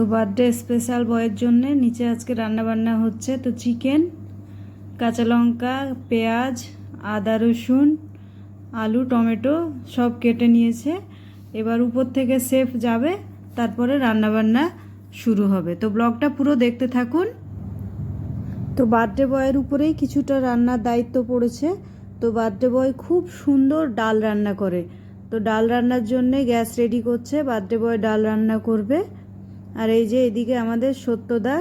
তো birthday special বয়ের জন্য নিচে আজকে রান্না বান্না হচ্ছে। তো চিকেন কাঁচা লঙ্কা, পেঁয়াজ, আদা রসুন, আলু, টমেটো সব কেটে নিয়েছে। এবার উপর থেকে সেফ যাবে, তারপরে রান্না বান্না শুরু হবে। তো ব্লগটা পুরো দেখতে থাকুন। তো বার্থডে বয়ের উপরেই কিছুটা রান্নার দায়িত্ব পড়েছে। তো বার্থডে বয় খুব সুন্দর ডাল রান্না করে। তো ডাল রান্নার জন্যে গ্যাস রেডি করছে। বার্থডে বয় ডাল রান্না করবে। আর এই যে এদিকে আমাদের সত্যদা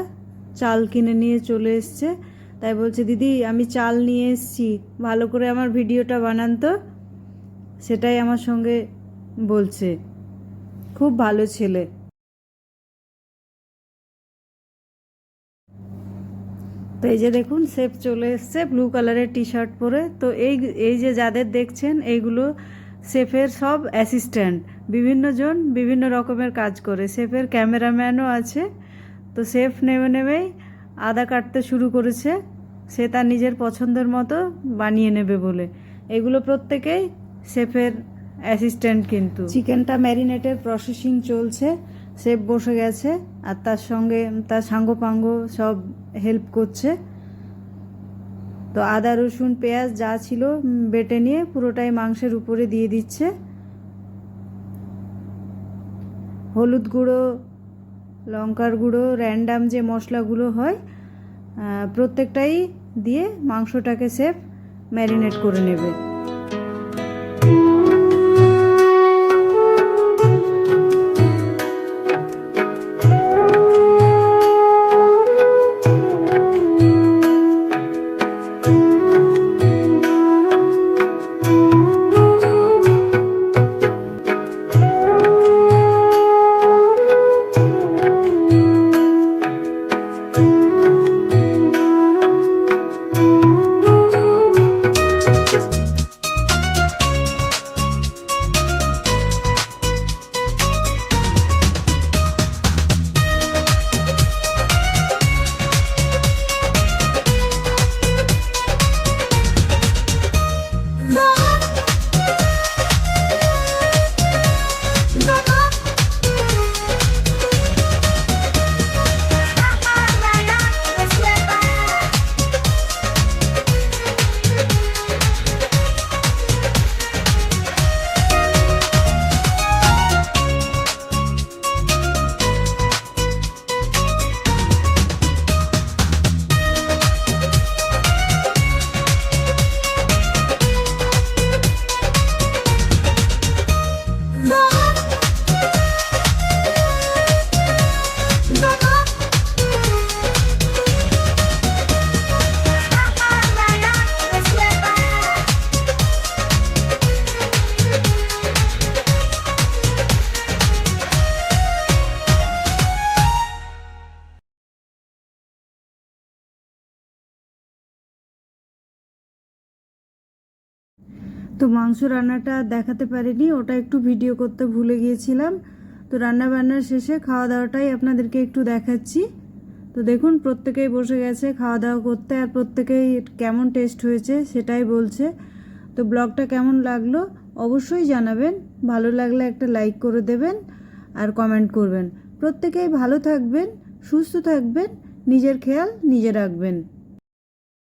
চাল কিনে নিয়ে চলে এসছে। তাই বলছে, দিদি, আমি চাল নিয়ে এসছি। ভালো করে আমার ভিডিওটা বানান তো। সেটাই আমার সঙ্গে বলছে। খুব ভালো ছেলে। তো এই যে দেখুন, সেফ চলে এসছে, ব্লু কালারের টি শার্ট পরে। তো এই এই যে যাদের দেখছেন, এইগুলো সেফের সব অ্যাসিস্ট্যান্ট, বিভিন্ন জন বিভিন্ন রকমের কাজ করে। সেফের ক্যামেরাম্যানও আছে। তো সেফ নেমে নেমেই আদা কাটতে শুরু করেছে। সে তার নিজের পছন্দের মতো বানিয়ে নেবে বলে। এগুলো প্রত্যেকেই সেফের অ্যাসিস্ট্যান্ট কিন্তু। চিকেনটা ম্যারিনেটের প্রসেসিং চলছে। সেফ বসে গেছে আর তার সঙ্গে তার সাঙ্গপাঙ্গ সব হেল্প করছে। তো আদা, রসুন, পেঁয়াজ যা ছিল বেটে নিয়ে পুরোটাই মাংসের উপরে দিয়ে দিচ্ছে। হলুদ গুঁড়ো, লঙ্কার গুঁড়ো র্যান্ডাম যে মশলাগুলো হয় প্রত্যেকটাই দিয়ে মাংসটাকে সেফ ম্যারিনেট করে নেবে। তো মাংস রান্নাটা দেখাতে পারিনি, ওটা একটু ভিডিও করতে ভুলে গিয়েছিলাম। তো রান্না বান্নার শেষে খাওয়া দাওয়াটাই আপনাদেরকে একটু দেখাচ্ছি। তো দেখুন, প্রত্যেকেই বসে গেছে খাওয়া দাওয়া করতে, আর প্রত্যেকেই কেমন টেস্ট হয়েছে সেটাই বলছে। তো ব্লগটা কেমন লাগল অবশ্যই জানাবেন, ভালো লাগলে একটা লাইক করে দেবেন আর কমেন্ট করবেন। প্রত্যেকেই ভালো থাকবেন, সুস্থ থাকবেন, নিজের খেয়াল নিজে রাখবেন।